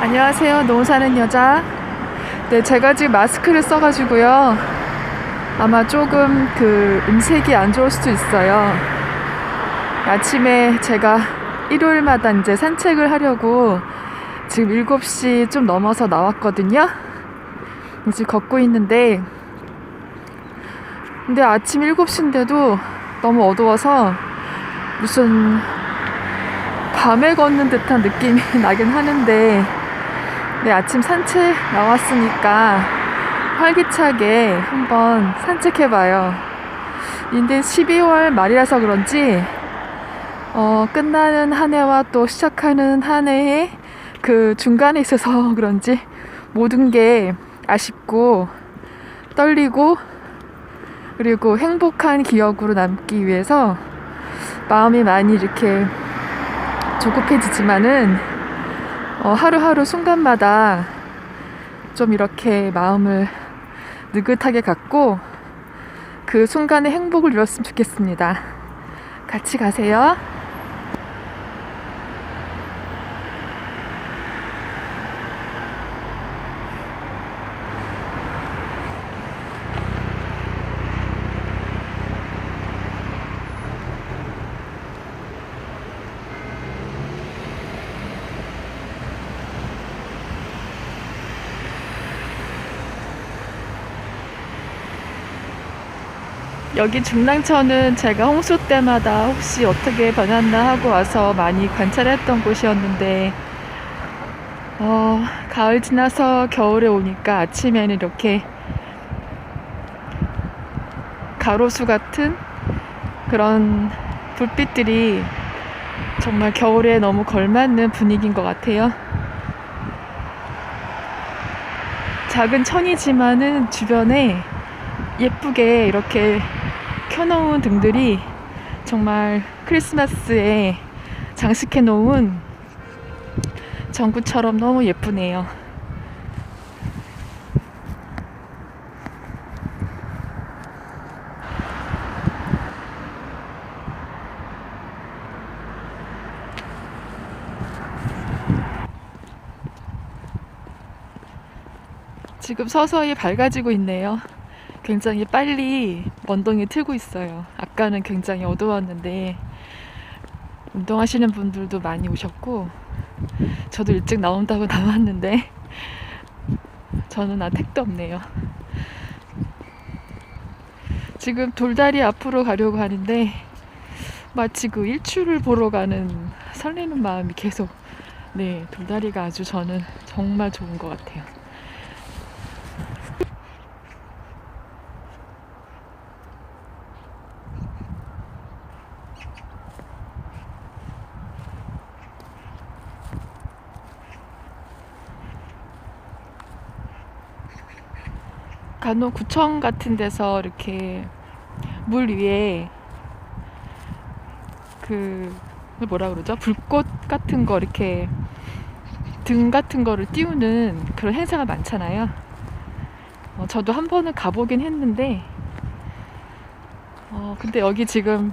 안녕하세요. 농 사는 여자. 네, 제가 지금 마스크를 써가지고요. 아마 조금 그 음색이 안 좋을 수도 있어요. 아침에 제가 일요일마다 이제 산책을 하려고 지금 7시 좀 넘어서 나왔거든요. 이제 걷고 있는데, 근데 아침 7시인데도 너무 어두워서 무슨 밤에 걷는 듯한 느낌이 나긴 하는데, 네, 아침 산책 나왔으니까 활기차게 한번 산책해봐요. 근데 12월 말이라서 그런지, 어, 끝나는 한 해와 또 시작하는 한 해의 그 중간에 있어서 그런지 모든 게 아쉽고 떨리고 그리고 행복한 기억으로 남기 위해서 마음이 많이 이렇게 조급해지지만은 어, 하루하루 순간마다 좀 이렇게 마음을 느긋하게 갖고 그 순간의 행복을 누렸으면 좋겠습니다. 같이 가세요. 여기 중랑천은 제가 홍수 때마다 혹시 어떻게 변했나 하고 와서 많이 관찰했던 곳이었는데, 어, 가을 지나서 겨울에 오니까 아침에는 이렇게 가로수 같은 그런 불빛들이 정말 겨울에 너무 걸맞는 분위기인 것 같아요. 작은 천이지만은 주변에 예쁘게 이렇게 켜놓은 등들이 정말 크리스마스에 장식해 놓은 전구처럼 너무 예쁘네요. 지금 서서히 밝아지고 있네요. 굉장히 빨리 원동이 트고 있어요. 아까는 굉장히 어두웠는데 운동하시는 분들도 많이 오셨고 저도 일찍 나온다고 나왔는데 저는 아 택도 없네요. 지금 돌다리 앞으로 가려고 하는데 마치 그 일출을 보러 가는 설레는 마음이 계속 네 돌다리가 아주 저는 정말 좋은 것 같아요. 간혹 구청 같은 데서 이렇게 물 위에 그 뭐라 그러죠? 불꽃 같은 거 이렇게 등 같은 거를 띄우는 그런 행사가 많잖아요. 어, 저도 한 번은 가보긴 했는데, 어, 근데 여기 지금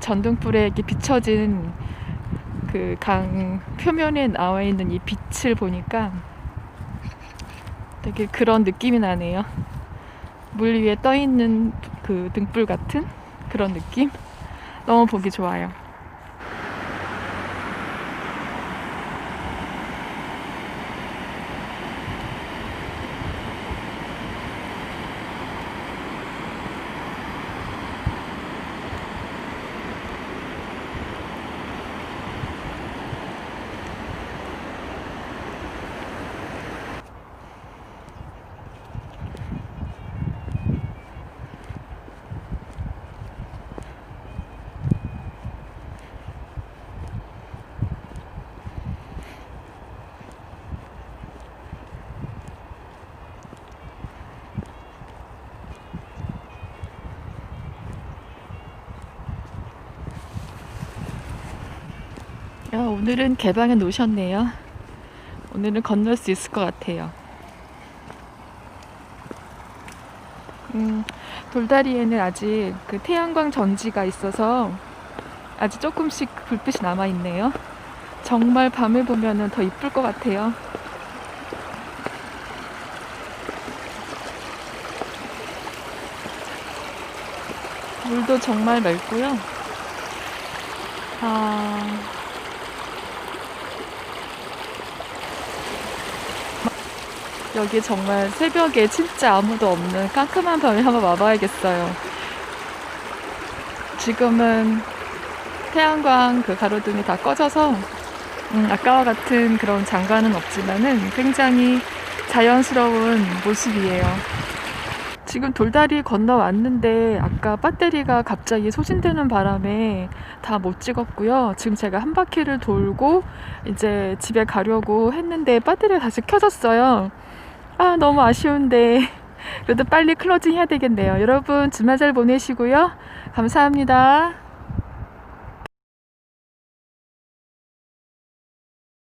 전등불에 이렇게 비춰진 그 강 표면에 나와 있는 이 빛을 보니까 되게 그런 느낌이 나네요. 물 위에 떠 있는 그 등불 같은 그런 느낌? 너무 보기 좋아요. 오늘은 개방해 놓으셨네요. 오늘은 건널 수 있을 것 같아요. 음, 돌다리에는 아직 그 태양광 전지가 있어서 아직 조금씩 불빛이 남아 있네요. 정말 밤에 보면 더 이쁠 것 같아요. 물도 정말 맑고요. 아. 여기 정말 새벽에 진짜 아무도 없는 깜깜한 밤에 한번 와봐야겠어요. 지금은 태양광 그 가로등이 다 꺼져서 음, 아까와 같은 그런 장관은 없지만은 굉장히 자연스러운 모습이에요. 지금 돌다리 건너왔는데 아까 배터리가 갑자기 소진되는 바람에 다 못 찍었고요. 지금 제가 한 바퀴를 돌고 이제 집에 가려고 했는데 배터리가 다시 켜졌어요. 아, 너무 아쉬운데. 그래도 빨리 클로징 해야 되겠네요. 여러분 주말 잘 보내시고요. 감사합니다.